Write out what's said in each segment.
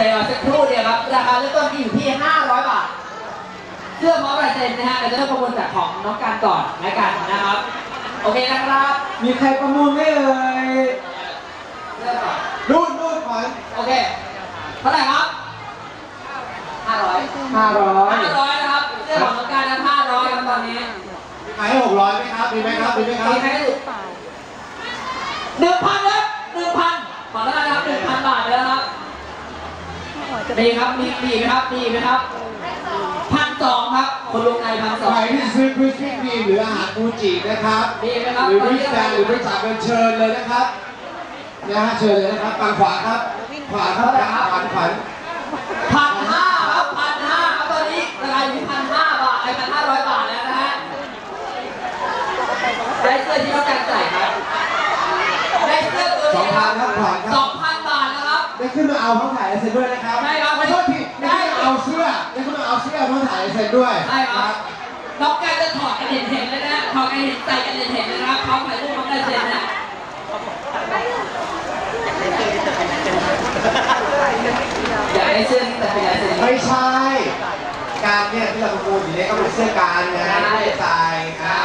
ใจรอสักครู่เดียวครับ ราคาเริ่มต้นที่อยู่ที่ 500 บาท เสื้อพร้อมลายเซ็นนะฮะเราจะเริ่มประมูลจากของน้องการก่อนและกันนะครับ โอเคนะครับ มีใครประมูลไหม่เลยเริ่มก่อนนู่นนู่นขวัญโอเค เท่าไหร่ครับ 500 ห้าร้อย500นะครับ เสื้อของน้องการนะ500ครับตอนนี้ขายให้หกร้อยไหมครับ มีไหมครับ มีไหมครับมีใครให้ดูหนึ่งพันครับหนึ่งพันขอแล้วกันนะครับหนึ่งพันบาทแล้วนะครับ มีครับ มีมีไหมครับ มีไหมครับพันสองครับ คนลงในพันสองใครที่ซื้อคริสปี้ครีมหรืออาหารฟูจินะครับมีไหมครับหรือวิสแตนหรือวิสาเป็นเชิญเลยนะครับนะฮะเชิญเลยนะครับฝั่งขวาครับ ขวาครับขวัญขวัญพันห้าครับพันห้าครับตอนนี้ราคาอยู่ที่พันห้าบาทไอ้พันห้าร้อยบาทแล้วนะฮะได้เสื้อที่ต้องการใส่ครับได้เสื้อตัวสองนี้คพัรันบครับขวัญคสรัอบงพันบาทนะครับ ได้ขึ้นมาเอาเขาถ่ายลายเซ็นด้วยนะครับได้ครับไม่โทษทีได้ขึ้นมาเอาเสื้อได้ขึ้นมาเอาเสื้อเขาถ่ายลายเซ็นด้วยใช่ครับ น้องการจะถอดกันเห็นเห็นๆเลยนะถอดกันเห็นใส่กันเห็นเห็นๆเลยนะครับเขาถ่ายรูปน้องได้เซ็นนะอยากได้เสื้อที่แต่เป็นลายเซ็นไม่ใช่ การเนี่ยที่เราประมูลอยู่เนี่ยก็เป็นเสื้อการไงใช่ไม่ได้ใส่อ่า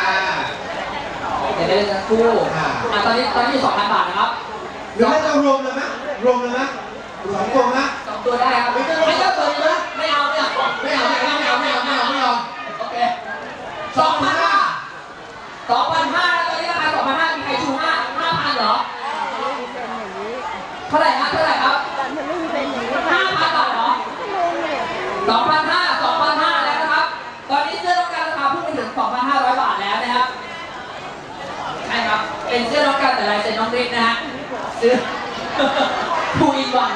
เดี๋ยวได้เลยสักครู่อ่าอะตอนนี้ตอนนี้อยู่สองพันบาทนะครับหรือให้เรารวมเลยไหมรวมเลยไหม สองตัวไหมสองตัวได้ครับไม่ต้องไม่ต้องตัวนี้นะไม่เอาไม่เอาไม่เอาไม่เอาไม่เอาไม่เอาไม่เอาไม่เอาโอเคสองพันห้าสองพันห้าตอนนี้ราคาสองพันห้ามีใครชูห้าห้าพันเหรอเท่าไหร่ครับเท่าไหร่ครับห้าพันบาทเหรอสองพันห้าสองพันห้าแล้วนะครับ ตอนนี้เสื้อต้องการราคาพุ่งไปถึงสองพันห้าร้อยบาทแล้วนะครับใช่ครับเป็นเสื้อน้องการแต่ลายเซ็นน้องฤทธิ์นะฮะเสื้อผู้อินวัน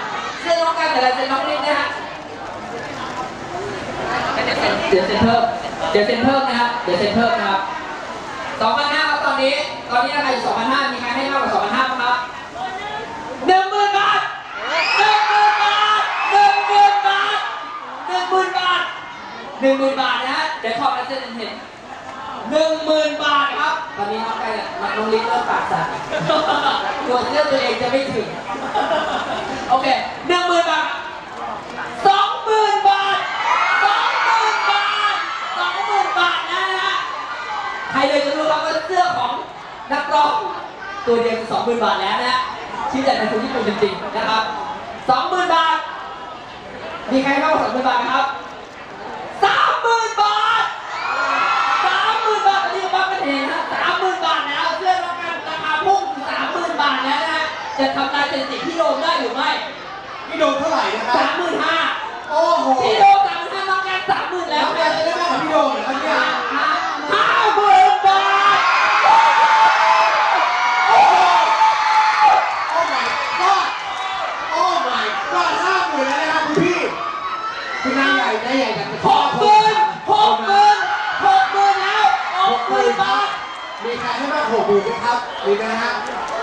เสื้อน้อการแต่ลายเซ็นน้องฤทธิ์นเดี๋ยวเซ็นเพิ่มเดี๋ยวเซ็นเพิ่มนะครับเดี๋ยวเซ็นเพิ่มนะครับสองพันห้าครับตอนนี้ ตอนนี้ราคาอยู่สองพันห้ามีใครให้มากกว่าสองพันห้าไหมครับหนึ่งหมื่นบาทหนึ่งหมื่นบาทหนึ่งหมื่นบาทหนึ่งหมื่นบาทหนึ่งหมื่นบาทนะฮะเดี๋ยวขอมาเซ็นเห็นหนึ่งหมื่นบาทครับ ตอนนี้น้องไก่เนี่ยน้องลิฟเริ่มปากสั่นกลัวเสื้อตัวเองจะไม่ถึง โอเคหนึ่งหมื่นบาท สองหมื่นบาทสองหมื่นบาทสองหมื่นบาทนะฮะ ใครเลยจะรู้ครับว่าเสื้อของนักร้อง ตัวเดียวคือสองหมื่นบาทแล้วนะฮะชื่อแต่เป็นคนญี่ปุ่นจริงๆนะครับสองหมื่นบาท มีใครมากกว่าสองหมื่นบาทไหมครับสามหมื่นบาทสามหมื่นบาทตอนนี้บัฟกันเองนะสามหมื่นบาทแล้วเสื้อรับการราคาพุ่งสามหมื่นบาทแล้วนะฮะจะทำลายสถิติพี่โดมได้หรือไม่พี่โดมเท่าไหร่นะครับสามหมื่นห้าโอ้โหพี่โดมสามหมื่นห้าน้องการสามหมื่นแล้แล้ววแม่จะได้มากกว่าพี่โดมเหรอครับเนี่ย ห้าหมื่นบาท โอ้โห โอ้ my god โอ้ my god ห้าหมื่นแล้วนะครับคุณพี่คุณนายใหญ่นายใหญ่จาก หกหมื่นหกหมื่นหกหมื่นแล้วหกหมื่นบาท มีใครให้มากกว่าหกหมื่นไหมครับมีนะฮะ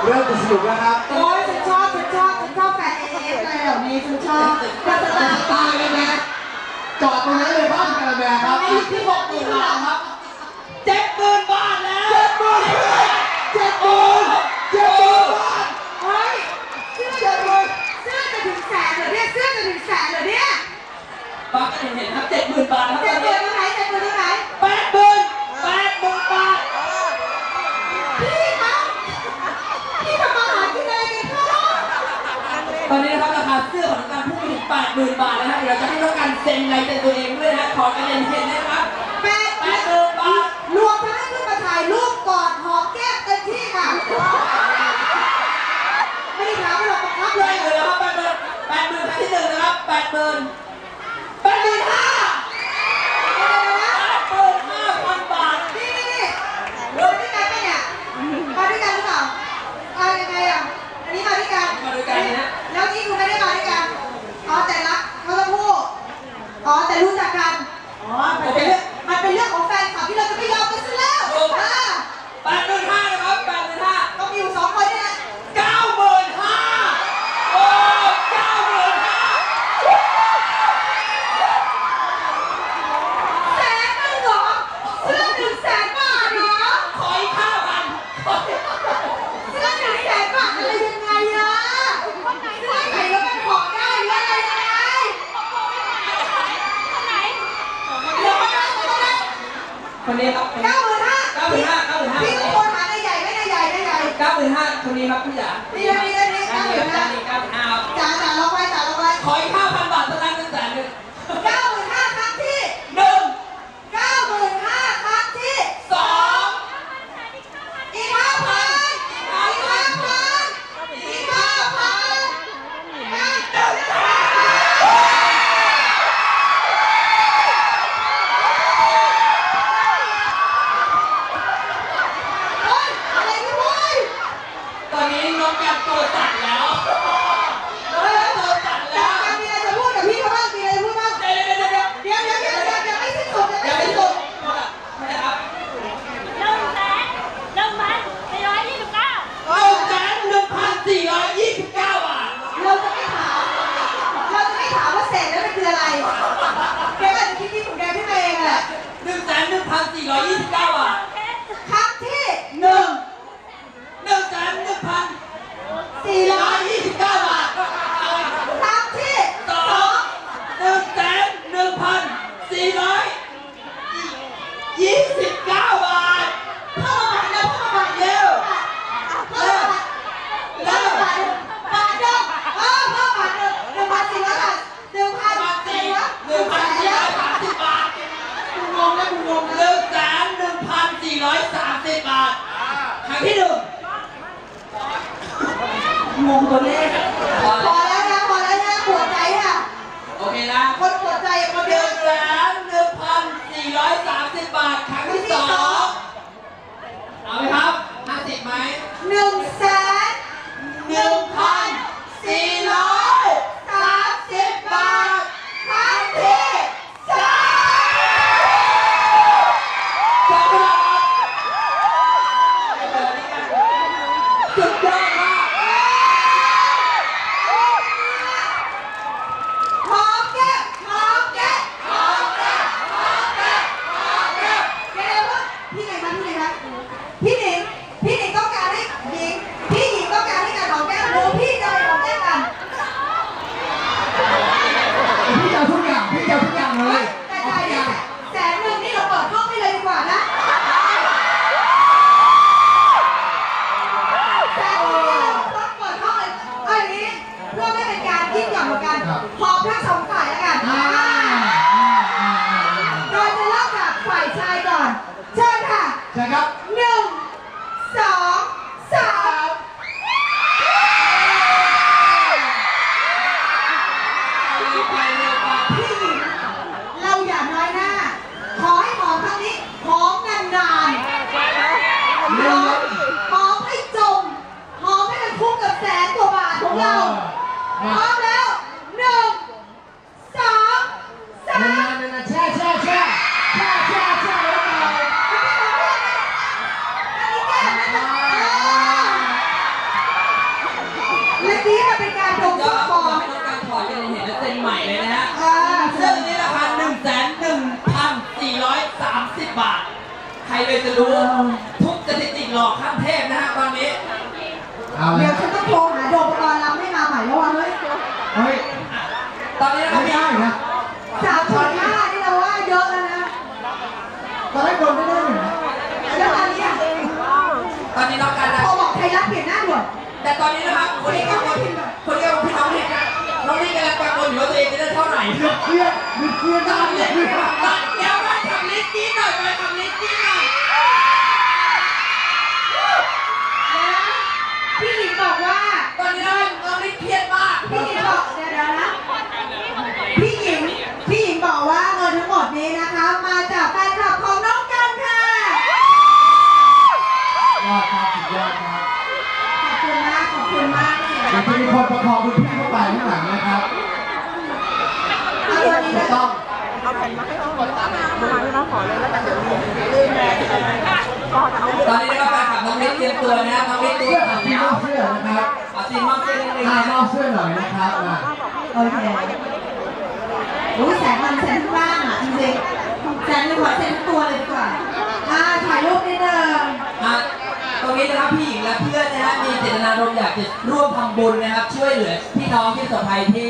เริ่มจะสนุกแล้วครับ โอ้ยฉันชอบฉันชอบฉันชอบแฟนเอฟอะไรแบบนี้ฉันชอบแต่สไตล์ ตายเลยนะจอดตรงนั้นเลยบ้านกา แมครับไอ้ที่หกหมื่นบาทครับเจ็ดหมื่นบาทแล้วเจ็ดหมื่นเจ็ดหมื่นเจ็ดหมื่นบาทเฮ้ยเสื้อจะถึงเสื้อจะถึงแสนเหรอเนี่ยเสื้อจะถึงแสนเหรอเนี่ยบักกันเห็นครับเจ็ดหมื่นบาทครับเจ็ตดอนหมื่นี้นเท่าไหร่เจ็ดหมื่นเท่าไหร่แปดหมื่นแปดหมื่นบาทพี่คะพี่ทำมาหากินอะไรกันคะตอนนี้นะครับราคาเสื้อของน้องการพุ่งไปถึงแปดหมื่นบาทแล้วนะเดี๋ยวเราจะให้น้องการเซ็นลายเซ็นตัวเองด้วยนะขอกันเห็นเห็นนะ หมื่นแปดหมื่นห้าเดี๋ยวๆนะแปดหมื่นห้าพันบาท นี่นี่นี่มาด้วยกันปะเนี่ย มาด้วยกันหรือเปล่าเอายังไงอะ อันนี้มาด้วยกัน มาด้วยกันนะ แล้วนี่คือไม่ได้มาด้วยกัน อ๋อแต่รักเขาทั้งคู่อ๋อแต่รู้จักกัน อ๋อมันเป็นเรื่องมันเป็นเรื่องของแฟนคลับที่เราจะไม่ยอมกันซะแล้วอ่า แปดหมื่นห้านะครับแปดหมื่นห้า ก็มีอยู่สองคนเนี่ย เก้าหมื่นห้าโอ้เก้าหมื่นห้า คนนี้ครับเก้าหมื่นห้าเก้าหมื่นห้าเก้าหมื่นห้าพี่ตะโกนหาในใหญ่ไม่ในใหญ่ในใหญ่เก้าหมื่นห้าคนนี้ครับพี่จ๋านี่นะนี่นะนี่เก้าเก้าหหมื่มื่นนห้าห้า นี่เก้าหมื่นห้าครับ จ่าจ่าลงไว้จ่าลงไว้ ขออีกห้าพันบาทเท่านั้นหนึ่งแสนหนึ่ง เก้าหมื่นห้าครั้งที่ หนึ่ง เก้าหมื่นห้าครั้งที่ สอง อีกห้าพันอีกห้าพันอีกห้าพันห้าเฮ้ยอะไรกันเว้ย ตอ นนี้น้องกันตัวสั่นแล้วน้องกันตัวสั่นจาแล้วกการมีอะไรจะพูดกับพี่เขาบ้างมีอะไรจะพูดบ้าง เดี๋ยวเดี๋ยวเดี๋ยวเดี๋ยวเดี๋ยวเดี๋ยวเดี๋ยวเดี๋ยวเดี๋ยวไม่สิ้นสุดเดี๋ยัยวงไม่ไม่จสิ้บนสุดนะครับหนึ่งแสนหนึ่งพันสี่ร้อยยี่สิบเก้าหนึ่งแสนหนึ่งพันสี่ร้อยยี่สิบเก้าบาท เราจะไม่ถาม เราจะไม่ถามว่าเศษแล้วมันคืออะไรแกก็อาจจะคิดที่ของแกขึ้นมาเองแหละ หนึ่งแสนหนึ่งพันสี่ร้อยยี่สิบเก้าบาท ครั้งที่หนึ่ง หนึ่งแสนหนึ่งพัน สี่ สี่ ร้ ร้ อ อย ย ยี่สิบเก้าบาท ครั้งที่ ส ส อ อง ง หนึ่งแสนหนึ่งพันสี่ร้อยยี่สิบเก้าบาท เพิ่มมาบาทเดียวเพิ่มมาบาทเดียวเพิ่มมาบาทเพิ่มมาบาทเดียวบาทเดียวเออเพิ่มบาทเดียวหนึ่งพันสี่ร้อยบาทหนึ่งพัน พัน สี่ สี่ ร้อย หนึ่งพันสี่ร้อยสามสิบบาท คุณงงนะคุณงง ห นะ นึ่งแสนหนึ่งพันสี่ร้อยสามสิบบาท ครั้งที่หนึ่ง งงตัวเลขพอพแล้วอแล้วนะพอแล้วนะปวดใจค่ะ โอเคนะ คนปวดใจคนหเดียนึ่วงแสนหนึ่งพันสี่ร้อยสามสิบบาทครั้งที่สองเอาไหมครับห้าสิบไหม หนึ่งแสน หนึ่งพันสี่ร้อย สามสิบบาทครั้งที่สาม ขอบคุณครับสุดยอดมาก หอมแก้มหอมแก้มหอมแก้มหอมแก้มหอมแก้มเดี๋ยวเดี๋ยวพี่ไหนคะพี่ไหนคะพี่หนิงพี่หนิงต้องการให้หญิงพี่หญิงต้องการให้การหอมแก้มหรือพี่จะไปหอมแก้มกัน พี่จะเอาทุกอย่างพี่จะเอาทุกอย่างเลย แต่ เอา จ่าย ทุกอ เนี่ย ย่าง แสนหนึ่งนี่เราเปิดห้องให้เลยดีกว่านะแสนหนึ่งนี่เราเปิดห้องเลยเอาอย่างนี้เพื่อไม่เป็นการยิ่งหย่อนกว่ากันหอมทั้งสองฝ่ายแล้วกัน อ่า อ่า อ่าอ่าอ่า โดยจะเริ่มจากฝ่ายชายก่อน เชิญ ค่ะครับหนึ่งสองสามพี่หญิงเราอย่าน้อยหน้า ขอให้หอมครั้งนี้หอมนานๆหอมหอมให้จมหอมให้มันคุ้มกับแสนกว่าบาทของเราพร้อมแล้วหนึ่งสองสาม นานๆนานๆแช่แช่แช่แช่แช่แช่แล้วเปล่า และนี้มันเป็นการดุกฟอองให้น้องการถอดจะเห็นและเซ็นใหม่เลยนะฮะอ่าซึ่งนี่ราคา1 1 1 4 3 0บาท ใครเลยจะรู้ ทุกสถิติหลอกขั้นเทพนะฮะตอนนี้ เอาเลเดี๋ยยวฉันต้องโทรหาโดมกรลำให้มาใหม่แล้ววะเฮ้ยเฮ้ยตอนนี้นะครัไม่มีได้นะสามพันห้านี่เราว่าเยอะแล้วนะตอนแรกโดนไม่ได้หนึ่งนะแล้วตอนนี้อะตอนนี้น้องการนะพอบอกไทยรัฐเปลี่ยนหน้าด่วน แต่ตอนนี้นะครับคนที่กังวลคนที่กังวลพี่น้องนี่น้องนี่กำลังกังวลอยู่ว่าตัวเองจะได้เท่าไหร่หยุดเครียดหยุดเครียดตได้อนหยุนี้ดเครียดตอนเดี๋ยวไปทำลิสต์นี้หน่อยไปทำลิสต์นี้หน่อยนะพี่หญิงบอกว่าตอนนี้น้องน้องนี่เครียดมากพี่หญิงบอกเดี๋ยวเดี๋ยวนะ พี่หญิงพี่หญิงบอกว่าเงินทั้งหมดนี้นะคะ มาจากแฟนคลับของน้องกันค่ะยอดครับสุดยอดครับ จะมีคนประคองคุณพี่เข้าไปข้างหลังนะครับเอาตัวนี้ถูเลกยต้องตอนนี้นะครับแฟนคลับน้องนิดเตรียมตัวนะน้องนิดตัวเสื้อสั่นสีแล้วเสื้อนะครับเอาซีนมอบเสื้อนิดนึงอ่านะมอบเสื้อหน่อยนะครับอ่าโอเครู้แสงมันแสงข้างล่างอะจริงๆแสงเลยขอแสงทั้งตัวเลยดีกว่าอ่าถ่ายรูปนิดนึงอะ ตรงนี้นะครับพี่หญิงและเพื่อนนะฮะมีเจตนารมณ์อยากจะร่วมทำบุญนะครับ ช่วยเหลือพี่น้องที่ประสบภัยที่